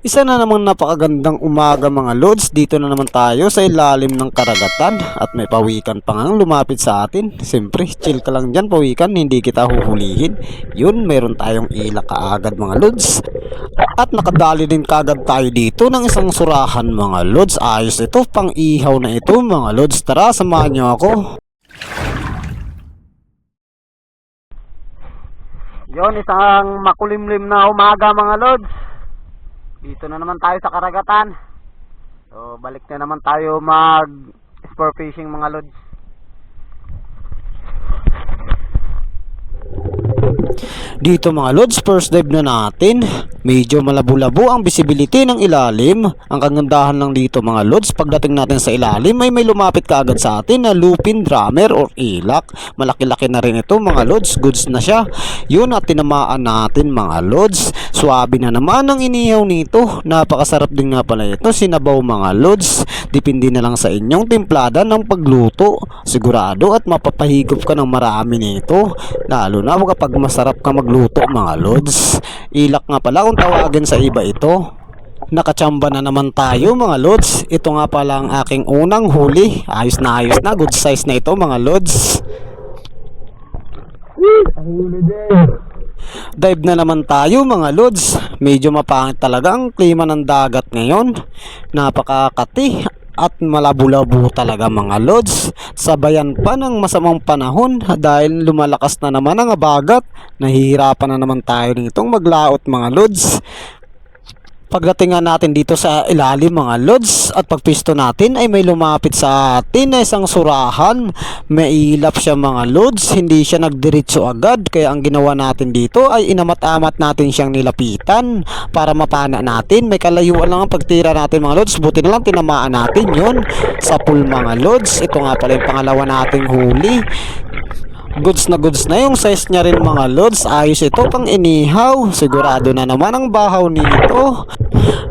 Isa na namang napakagandang umaga mga lods. Dito na naman tayo sa ilalim ng karagatan at may pawikan pa nga lumapit sa atin. Siyempre, chill ka lang dyan pawikan, hindi kita huhulihin. Yun, meron tayong ilak kaagad mga lods. At nakadali din kagad tayo dito ng isang surahan mga lods. Ayos ito, pang ihaw na ito mga lods. Tara, samahan niyo ako. Yon isang makulimlim na umaga mga lods. Dito na naman tayo sa karagatan. So, balik na naman tayo mag sport fishing mga lods. Dito mga lods, first dive na natin. Medyo malabo-labo ang visibility ng ilalim. Ang kagandahan lang dito mga lods, pagdating natin sa ilalim ay may lumapit kaagad sa atin na lupin drummer or ilak. Malaki-laki na rin ito mga lods, goods na siya. Yun at tinamaan natin mga lods. Swabe na naman ang inihaw nito. Napakasarap din nga pala ito, sinabaw mga lods. Depende na lang sa inyong timplada ng pagluto. Sigurado at mapapahigop ka ng marami nito. Lalo na kapag masarap ka magluto mga lods. Ilak nga pala kung tawagin sa iba ito. Nakachamba na naman tayo mga lods. Ito nga pala ang aking unang huli. Ayos na ayos na. Good size na ito mga lods. Dive na naman tayo mga lods. Medyo mapangit talaga ang klima ng dagat ngayon. Napakakati at malabo-labo talaga mga lods. Sabayan pa ng masamang panahon dahil lumalakas na naman ang abagat. Nahihirapan na naman tayo nitong maglaot mga lods. Pagdating natin dito sa ilalim mga lods at pagpisto natin ay may lumapit sa atin na isang surahan. May ilap siya mga lods, hindi siya nagdiretso agad kaya ang ginawa natin dito ay inamat-amat natin siyang nilapitan para mapana natin. May kalayuan lang ang pagtira natin mga lods, buti na lang tinamaan natin yon sa pool mga lods. Ito nga pala yung pangalawa nating huli goods na goods na yung size niya rin mga lods ayos ito pang inihaw sigurado na naman ang bahaw nito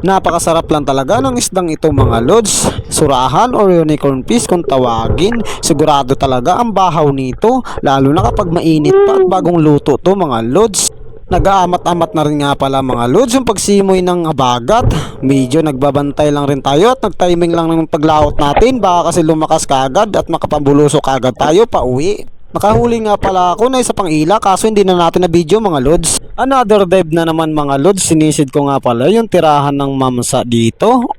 napakasarap lang talaga ng isdang ito mga lods surahan or unicorn fish kung tawagin sigurado talaga ang bahaw nito lalo na kapag mainit pa at bagong luto to mga lods Nag-aamat-amat na rin nga pala mga lods yung pagsimoy ng abagat. Medyo nagbabantay lang rin tayo at nag-timing lang ng paglaot natin. Baka kasi lumakas kagad at makapambulusok kagad tayo pa uwi. Nakahuli nga pala ako na isa pang ila kaso hindi na natin na video mga lods. Another dive na naman mga lods. Sinisid ko nga pala yung tirahan ng mamsa dito.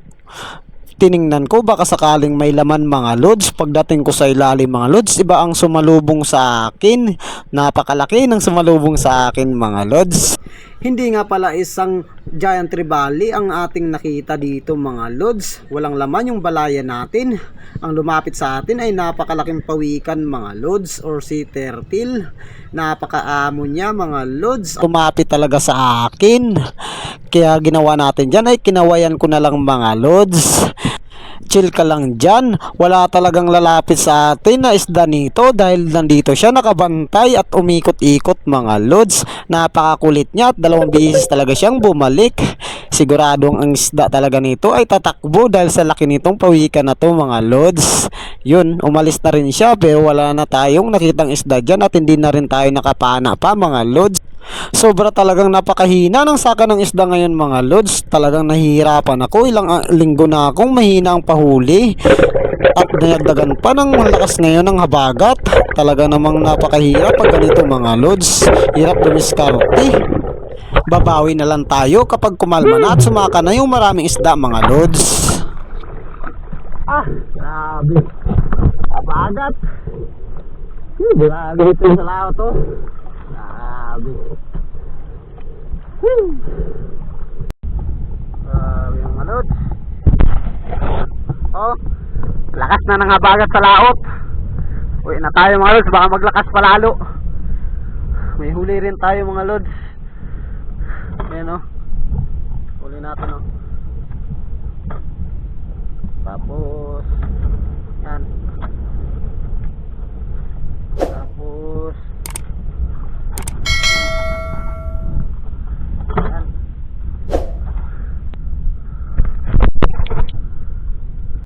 Tiningnan ko baka sakaling may laman mga lods. Pagdating ko sa ilalim mga lods, iba ang sumalubong sa akin. Napakalaki ng sumalubong sa akin mga lods. Hindi nga pala isang giant tribali ang ating nakita dito mga lods. Walang laman yung balaya natin. Ang lumapit sa atin ay napakalaking pawikan mga lods or sea turtle. Napakaamo niya mga lods. Lumapit talaga sa akin. Kaya ginawa natin dyan ay kinawayan ko na lang mga lods chill ka lang dyan. Wala talagang lalapit sa atin na isda nito dahil nandito siya nakabantay at umikot-ikot mga lods. Napakakulit niya at dalawang beses talaga siyang bumalik. Siguradong ang isda talaga nito ay tatakbo dahil sa laki nitong pawikan na to mga lods. Yun, umalis na rin siya pero wala na tayong nakitang isda dyan at hindi na rin tayo nakapana pa mga lods. Sobra talagang napakahina ng saka ng isda ngayon mga lods. Talagang nahihirapan ako. Ilang ah, linggo na akong mahina ang pahuli. At nayagdagan pa ng lakas ngayon ng habagat. Talaga namang napakahirap pag ganito mga lods. Hirap dumiskarte. Babawi na lang tayo kapag kumalma na at sumaka na yung maraming isda mga lods. Ah, grabe. Habagat. Grabe ito sa lao to. Grabe. Woo! Grabe yung malod. Oh, lakas na ng habagat sa laot. Uwi na tayo mga lods, baka maglakas pa lalo. May huli rin tayo mga lods. Ayan oh. Huli natin oh. Tapos, yan.